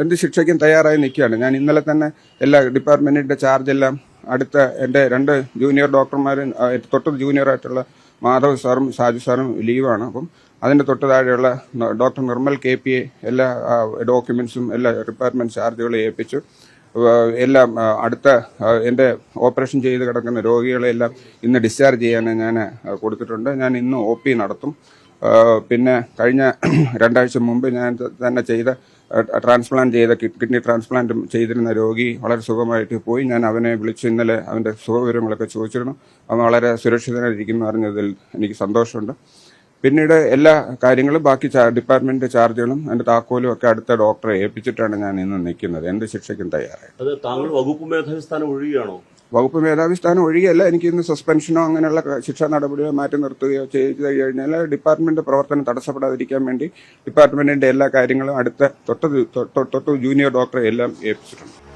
എന്ത് ശിക്ഷയ്ക്കും തയ്യാറായി നിൽക്കുകയാണ്. ഞാൻ ഇന്നലെ തന്നെ എല്ലാ ഡിപ്പാർട്ട്മെന്റിന്റെ ചാർജ് എല്ലാം അടുത്ത എന്റെ രണ്ട് ജൂനിയർ ഡോക്ടർമാരും തൊട്ട് ജൂനിയർ ആയിട്ടുള്ള മാധവ് സാറും ഷാജു സാറും ലീവാണ് അപ്പം അതിന്റെ തൊട്ട് താഴെയുള്ള ഡോക്ടർ നിർമ്മൽ കെ പി എല്ലാ ഡോക്യുമെൻസും എല്ലാ ഡിപ്പാർട്ട്മെന്റ് ചാർജുകളും ഏൽപ്പിച്ചു. എല്ലാം അടുത്ത എന്റെ ഓപ്പറേഷൻ ചെയ്ത് കിടക്കുന്ന രോഗികളെല്ലാം ഇന്ന് ഡിസ്ചാർജ് ചെയ്യാൻ ഞാൻ കൊടുത്തിട്ടുണ്ട്. ഞാൻ ഇന്ന് ഒ നടത്തും. പിന്നെ കഴിഞ്ഞ രണ്ടാഴ്ച മുമ്പ് ഞാൻ തന്നെ ചെയ്ത ട്രാൻസ്പ്ലാന്റ് ചെയ്ത കിഡ്നി ട്രാൻസ്പ്ലാന്റ് ചെയ്തിരുന്ന രോഗി വളരെ സുഖമായിട്ട് പോയി. ഞാൻ അവനെ വിളിച്ച് ഇന്നലെ അവന്റെ സുഖവിവരങ്ങളൊക്കെ ചോദിച്ചിരുന്നു. അവൻ വളരെ സുരക്ഷിതനായിരിക്കുന്നു അറിഞ്ഞതിൽ എനിക്ക് സന്തോഷമുണ്ട്. പിന്നീട് എല്ലാ കാര്യങ്ങളും ബാക്കി ഡിപ്പാർട്ട്മെന്റ് ചാർജുകളും അതിന്റെ താക്കോലും ഒക്കെ അടുത്ത ഡോക്ടറെ ഏൽപ്പിച്ചിട്ടാണ് ഞാൻ ഇന്ന് നിൽക്കുന്നത്. എന്റെ ശിക്ഷയ്ക്കും തയ്യാറായി. താങ്കൾ വകുപ്പ് മേധാവി സ്ഥാനം ഒഴിയുകയാണോ? വകുപ്പ് മേധാവി സ്ഥാനം ഒഴികെയല്ല എനിക്ക് ഇന്ന് സസ്പെൻഷനോ അങ്ങനെയുള്ള ശിക്ഷാ നടപടിയോ മാറ്റി നിർത്തുകയോ ചെയ്തു കഴിഞ്ഞാൽ ഡിപ്പാർട്ട്മെന്റ് പ്രവർത്തനം തടസ്സപ്പെടാതിരിക്കാൻ വേണ്ടി ഡിപ്പാർട്ട്മെന്റിന്റെ എല്ലാ കാര്യങ്ങളും അടുത്ത തൊട്ട് തൊട്ട് ജൂനിയർ ഡോക്ടറെ എല്ലാം ഏൽപ്പിച്ചിട്ടുണ്ട്.